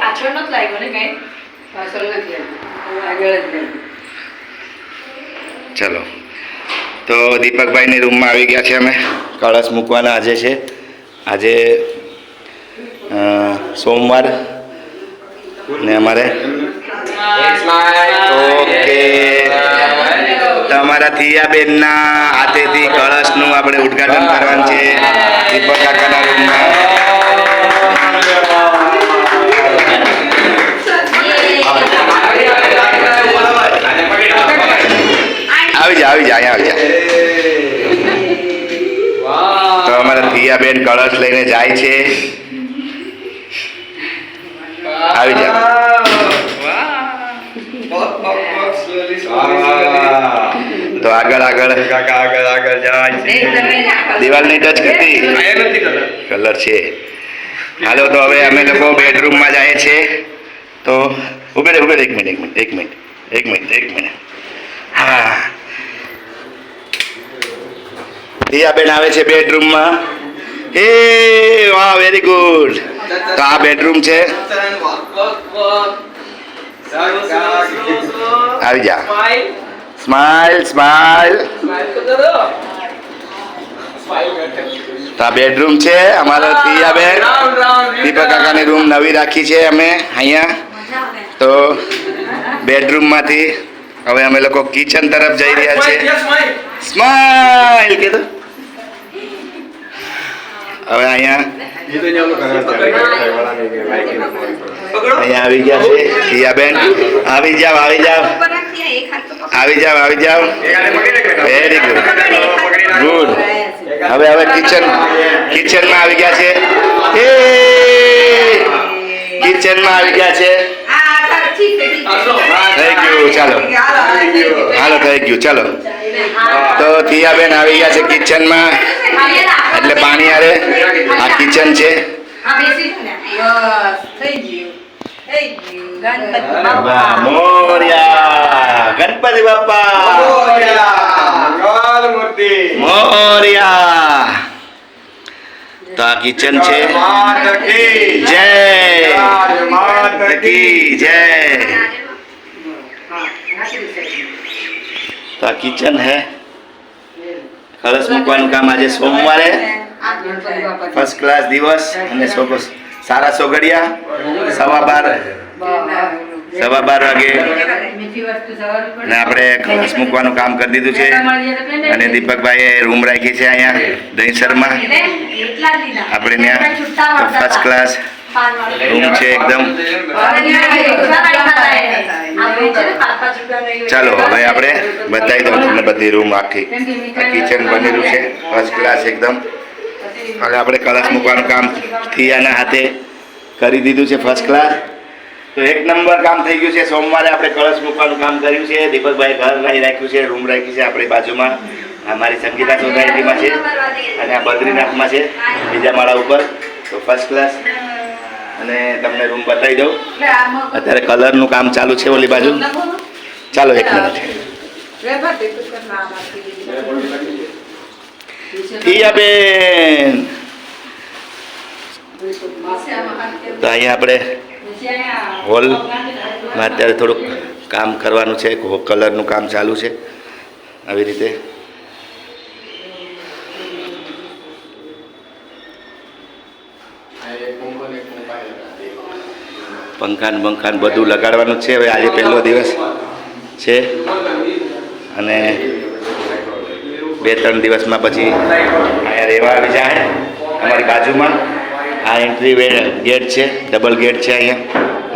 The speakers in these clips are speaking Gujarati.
પાછળ નથી લાગ્યો ને કઈ. પાછળ નથી આગળ જ રહે. ચલો. તો દીપકભાઈની રૂમમાં આવી ગયા છે અમે. કળશ મૂકવાના આજે છે. આજે સોમવાર ને અમારે. ઓકે તમારા થિયાબેનના હાથેથી કળશનું આપણે ઉદ્ઘાટન કરવાનું છે. દીપક કાકાના રૂમમાં. આવી જા આવી જા, અહીંયા આવી જા. તો અમારા થિયાબેન કળશ લઈને જાય છે આવી જા તો આગળ. આગળ કાકા આગળ આગળ જાય છે. દિવાલની ટચ કરતી? કલર છે. હાલો તો હવે અમે લોકો બેડરૂમમાં જાય છે. તો ઉભે રે ઉભે એક મિનિટ એક મિનિટ એક મિનિટ એક મિનિટ એક મિનિટ હા. દિયાબેન આવે છે બેડરૂમમાં એ વાહ વેરી ગુડ તો આ બેડરૂમ છે. આવી જા. સ્માઈલ સ્માઈલ આ બેડરૂમ છે અમારો બેન. દીપક કાકાની રૂમ નવી રાખી છે અમે અહીંયા. તો બેડરૂમમાંથી હવે અમે લોકો કિચન તરફ જઈ રહ્યા છે સ્માઈલ કીધું. હવે અહીંયા અહીંયા આવી ગયા છે. દિયાબેન આવી જાવ આવી જાવ આવી જાવ આવી જાવ વેરી ગુડ ગુડ હવે હવે કિચન કિચનમાં આવી ગયા છે. એ કિચનમાં આવી ગયા છે. થેન્ક ગયું ચાલો. હાલો, થઈ ગયું ચાલો. તો તિયાબેન આવી ગયા છે કિચનમાં એટલે પાણી આરે આ કિચન છે. થઈ ગયું. થઈ ગયું. ગણપતિ બાપા. મોર્યા. ગણપતિ બાપા મોર્યા તો આ કિચન છે. જય. જય. તો આ કિચન હે. કળશ મૂકવાનું કામ આજે સોમવારે. ફર્સ્ટ ક્લાસ દિવસ અને સોગો સારા સોગડિયા. સવા બાર. સવા બાર વાગે. ને આપણે કળશ મૂકવાનું કામ કરી દીધું છે. અને દીપકભાઈએ રૂમ રાખી છે અહીંયા દહીસરમાં આપણે ત્યાં ફર્સ્ટ ક્લાસ રૂમ છે એકદમ. ચાલો હવે આપણે બતાવી દઉં તમને બધી રૂમ આખી. કિચન બનેલું છે ફર્સ્ટ ક્લાસ એકદમ. હવે આપણે કળશ મૂકવાનું કામ થિયાના હાથે કરી દીધું છે ફર્સ્ટ ક્લાસ તો એક નંબર કામ થઈ ગયું છે. સોમવારે આપણે કળશ મૂકવાનું કામ કર્યું છે. દીપકભાઈ ઘર લઈ રાખ્યું છે, રૂમ રાખી છે આપણી બાજુમાં. અમારી સંગીતા સોસાયટીમાં છે અને આ બદ્રીનાથમાં છે, બીજા માળા ઉપર. તો ફર્સ્ટ ક્લાસ અને તમને રૂમ બતાવી દઉં. અત્યારે કલરનું કામ ચાલુ છે ઓલી બાજુ. ચાલો એક મિનિટ ટીયાબેન તો અહીંયા આપણે હોલમાં અત્યારે થોડુંક કામ કરવાનું છે કલરનું કામ ચાલુ છે. આવી રીતે. પંખાન બંખાન બધું લગાડવાનું છે, હવે આજે પહેલો દિવસ છે. અને બે ત્રણ દિવસમાં પછી અહીંયા રહેવા આવી જાય અમારી બાજુમાં આ એન્ટ્રી વે ગેટ છે ડબલ ગેટ છે અહીંયા.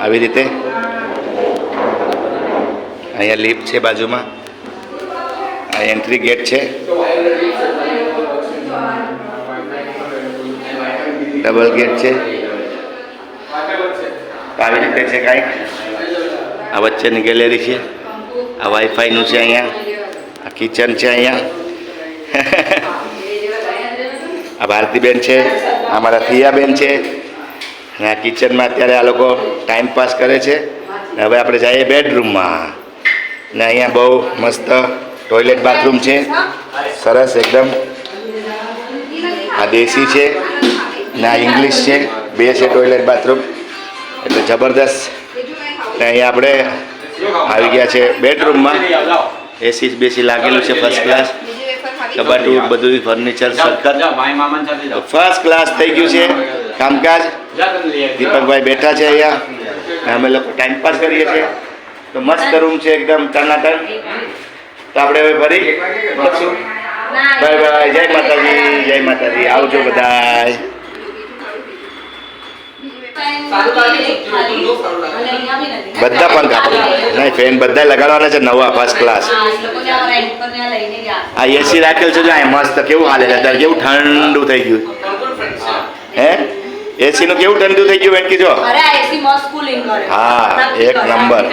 આવી રીતે. અહીંયા લિફ્ટ છે બાજુમાં. આ એન્ટ્રી ગેટ છે. ડબલ ગેટ છે. આવી રીતે છે કાંઈક. આ વચ્ચેની ગેલેરી છે. આ વાઈફાઈનું છે અહીંયા. આ કિચન છે અહીંયા. આ ભારતીબેન છે, આ મારા થિયાબેન છે. અને આ કિચનમાં અત્યારે આ લોકો ટાઈમ પાસ કરે છે. હવે આપણે જઈએ બેડરૂમમાં ને અહીંયા બહુ મસ્ત ટોયલેટ બાથરૂમ છે. સરસ એકદમ. આ દેશી છે. ને આ ઇંગ્લિશ છે. બે છે ટોયલેટ બાથરૂમ એટલે જબરદસ્ત. ને અહીંયા આપણે આવી ગયા છે બેડરૂમમાં એસી બેસી લાગેલું છે ફર્સ્ટ ક્લાસ કબાટું બધું ફર્નિચર સરકત ફર્સ્ટ ક્લાસ થઈ ગયું છે. કામકાજ. દીપકભાઈ બેઠા છે અહીંયા. અમે લોકો ટાઈમ પાસ કરીએ છીએ. તો મસ્ત રૂમ છે એકદમ ટનાટન તો આપણે હવે ફરી મળશું બાય બાય જય માતાજી જય માતાજી. આવજો બધાય. બધા પંખા નહીં ફેન બધા લગાડવાના છે નવા ફર્સ્ટ ક્લાસ આ એસી રાખેલ છે જો આ મસ્ત કેવું હાલે છે અત્યારે કેવું ઠંડુ થઈ ગયું. હે? એસી નું કેવું ઠંડુ થઈ ગયું વેટકી જો? અરે આ એસી મસ્ત કુલિંગ કરે. હા, એક નંબર.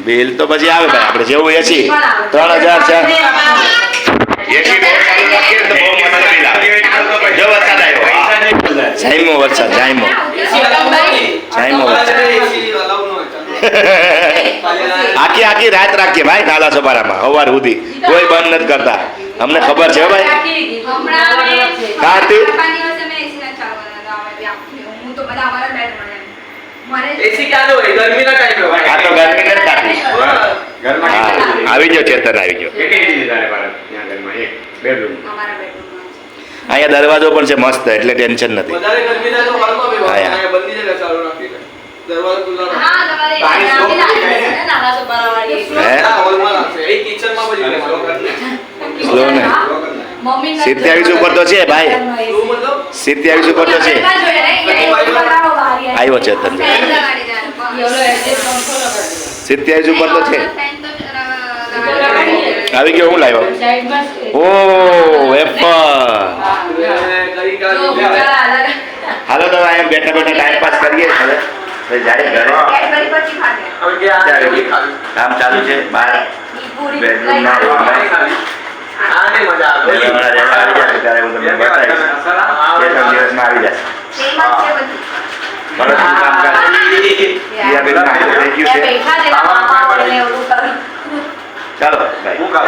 બિલ તો પછી આવે ભાઈ આપણે જેવું એસી ત્રણ હજાર છે. એસી બહુ મસ્ત બિલ આવે. જો વરસાદ આવ્યો. જાયમો વરસાદ જાયમો. જાયમો વરસાદ. આખી આખી રાત રાખીએ ભાઈ નાલા સોપારામાં સવાર સુધી. કોઈ બંધ નથી કરતા. અમને ખબર છે ભાઈ. કાર્તિક? આવી ગયો ચેતન આવી ગયો. અહીંયા દરવાજો પણ છે મસ્ત એટલે ટેન્શન નથી. સિત્યાવીસ ઉપર તો છે ભાઈ. સિત્યાવીસ ઉપર તો છે. આવ્યો છે તમને સિત્યાવીસ ઉપર તો છે. આવી ગયો હું લાવ્યો. ઓ એપલ. હાલો તો અહીંયા બેઠા બેઠા ટાઈમ પાસ કરીએ હવે જાય ઘરે. કામ ચાલુ છે બહાર ઈ પૂરી બેડરૂમ ના લઈ રૂમ. નહીં ખાવી. આ નહીં મજા આવે. બે હમણાં રહેવા આવી જશે ત્યારે હું તમને બતાવીશ બે ત્રણ દિવસમાં આવી જશે ભરતનું કામકાજ કામ થઈ ગયું છે બેઠા છે ને મામા વળીને એવું કરે. ચાલો ભાઈ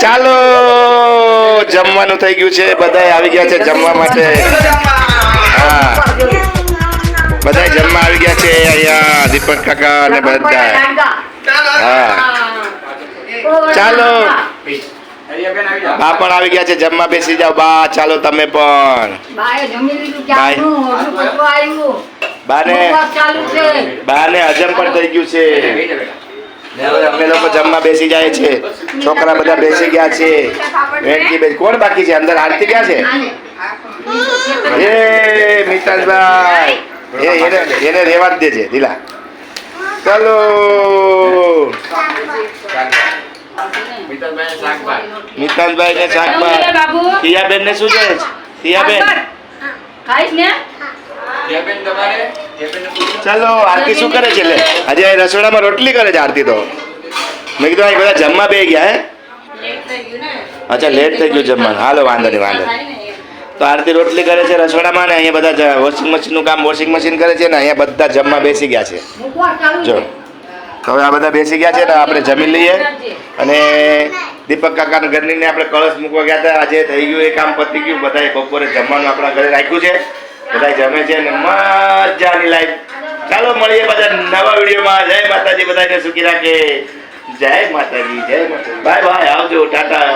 ચાલો જમવાનું થઈ ગયું છે. બધા આવી ગયા છે જમવા માટે. હા. બધા જમવા આવી ગયા છે અહીંયા દીપક કાકા અને બધા હા. ચાલો. બા પણ આવી ગયા છે જમવા બેસી જાઓ. બા ચાલો તમે પણ. બાને બાને હજમ પણ થઈ ગયું છે. હવે અમે લોકો જમવા બેસી જાય છે. છોકરા બધા બેસી ગયા છે. વેણકી બેસી કોણ બાકી છે? અંદર આરતી ક્યાં છે? એ મિતાલભાઈ. એ એને એને રેવા જ દેજે દિલા ચલો. મિતાલભાઈ ને શાકભાઈ બાબુ. તિયાબેન ને શું જોઈએ છે? તિયાબેન ખાઈશ ને? જયબેન તમારે. ચાલો, આરતી શું કરે છે લે? આજે રસોડામાં રોટલી કરે છે આરતી તો. મેં કીધું અહીં બધા જમવા બે ગયા, હે? અચ્છા લેટ થઈ ગયું જમવાનું. હાલો, વાંધો નહીં, વાંધો. તો આરતી રોટલી કરે છે રસોડામાં ને અહીંયા બધા વોશિંગ મશીનનું કામ વોશિંગ મશીન કરે છે ને અહીંયા બધા જમવા બેસી ગયા છે. જો, હવે આ બધા બેસી ગયા છે ને આપણે જમી લઈએ. અને દીપક કાકાના ઘરની આપણે કળશ મૂકવા ગયા હતા. આજે થઈ ગયું એ કામ પતી ગયું. બધાએ બપોરે જમવાનું આપણા ઘરે રાખ્યું છે. બધા જમે છે ને મજાની લાઈફ ચાલો મળીએ બધા નવા વિડીયોમાં જય માતાજી બધાને સુખી રાખે. જય માતાજી જય માતાજી. બાય બાય આવજો, ટાટા.